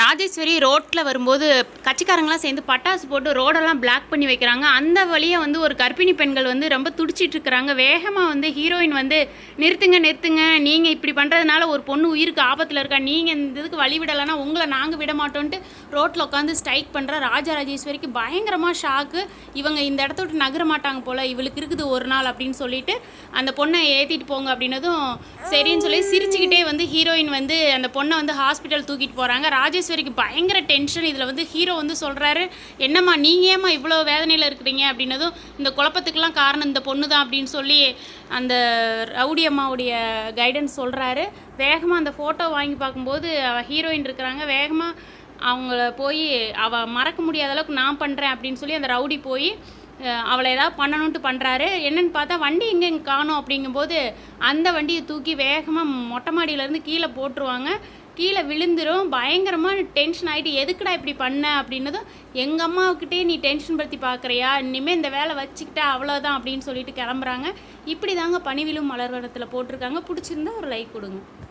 ராஜேஸ்வரி ரோட்டில் வரும்போது கட்சிக்காரங்களாம் சேர்ந்து பட்டாசு போட்டு ரோடெல்லாம் பிளாக் பண்ணி வைக்கிறாங்க. அந்த வழியை வந்து ஒரு கர்ப்பிணி பெண்கள் வந்து ரொம்ப துடிச்சிட்டு இருக்கிறாங்க. வேகமாக வந்து ஹீரோயின் வந்து நிறுத்துங்க நிறுத்துங்க. நீங்கள் இப்படி பண்ணுறதுனால ஒரு பொண்ணு உயிருக்கு ஆபத்தில் இருக்கா? நீங்கள் இந்த இதுக்கு வழி விடலைன்னா உங்களை நாங்கள் விட மாட்டோன்ட்டு ரோட்டில் உட்காந்து ஸ்ட்ரைக் பண்ணுற ராஜராஜேஸ்வரிக்கு பயங்கரமாக ஷாக்கு இவங்க இந்த இடத்த விட்டு நகர மாட்டாங்க போல். இவளுக்கு இருக்குது ஒரு நாள் அப்படின்னு சொல்லிட்டு அந்த பொண்ணை ஏற்றிட்டு போங்க அப்படின்னதும் சரின்னு சொல்லி சிரிச்சுக்கிட்டே வந்து ஹீரோயின் வந்து அந்த பொண்ணை வந்து ஹாஸ்பிட்டல் தூக்கிட்டு போகிறாங்க ராஜேஸ்வரிக்கு பயங்கர டென்ஷன். இதில் வந்து ஹீரோ வந்து சொல்கிறாரு என்னம்மா நீங்கள் ஏம்மா இவ்வளோ வேதனையில் இருக்கிறீங்க? அப்படின்னதும் இந்த குழப்பத்துக்கெலாம் காரணம் இந்த பொண்ணு தான் அப்படின்னு சொல்லி அந்த ரவுடி அம்மாவுடைய கைடன்ஸ் சொல்கிறாரு வேகமாக அந்த ஃபோட்டோ வாங்கி பார்க்கும்போது அவள் ஹீரோயின் இருக்கிறாங்க. வேகமாக அவங்கள போய் அவள் மறக்க முடியாத அளவுக்கு நான் பண்ணுறேன் அப்படின்னு சொல்லி அந்த ரவுடி போய் அவளை ஏதாவது பண்ணணுன்ட்டு பண்ணுறாரு என்னன்னு பார்த்தா வண்டி எங்கே இங்கே அப்படிங்கும்போது அந்த வண்டியை தூக்கி வேகமாக மொட்டை மாடியிலேருந்து கீழே போட்டுருவாங்க. கீழே விழுந்துரும். பயங்கரமாக டென்ஷன் ஆகிட்டு எதுக்குடா இப்படி பண்ண? அப்படின்னதும் எங்கள் அம்மாவுக்கிட்டே நீ டென்ஷன் படுத்தி பார்க்குறியா இனிமேல் இந்த வேலை வச்சுக்கிட்டா அவ்வளோதான் அப்படின்னு சொல்லிட்டு கிளம்புறாங்க. இப்படி தாங்க மலர் மலர்வனத்தில் போட்டிருக்காங்க. பிடிச்சிருந்தா ஒரு லைக் கொடுங்க.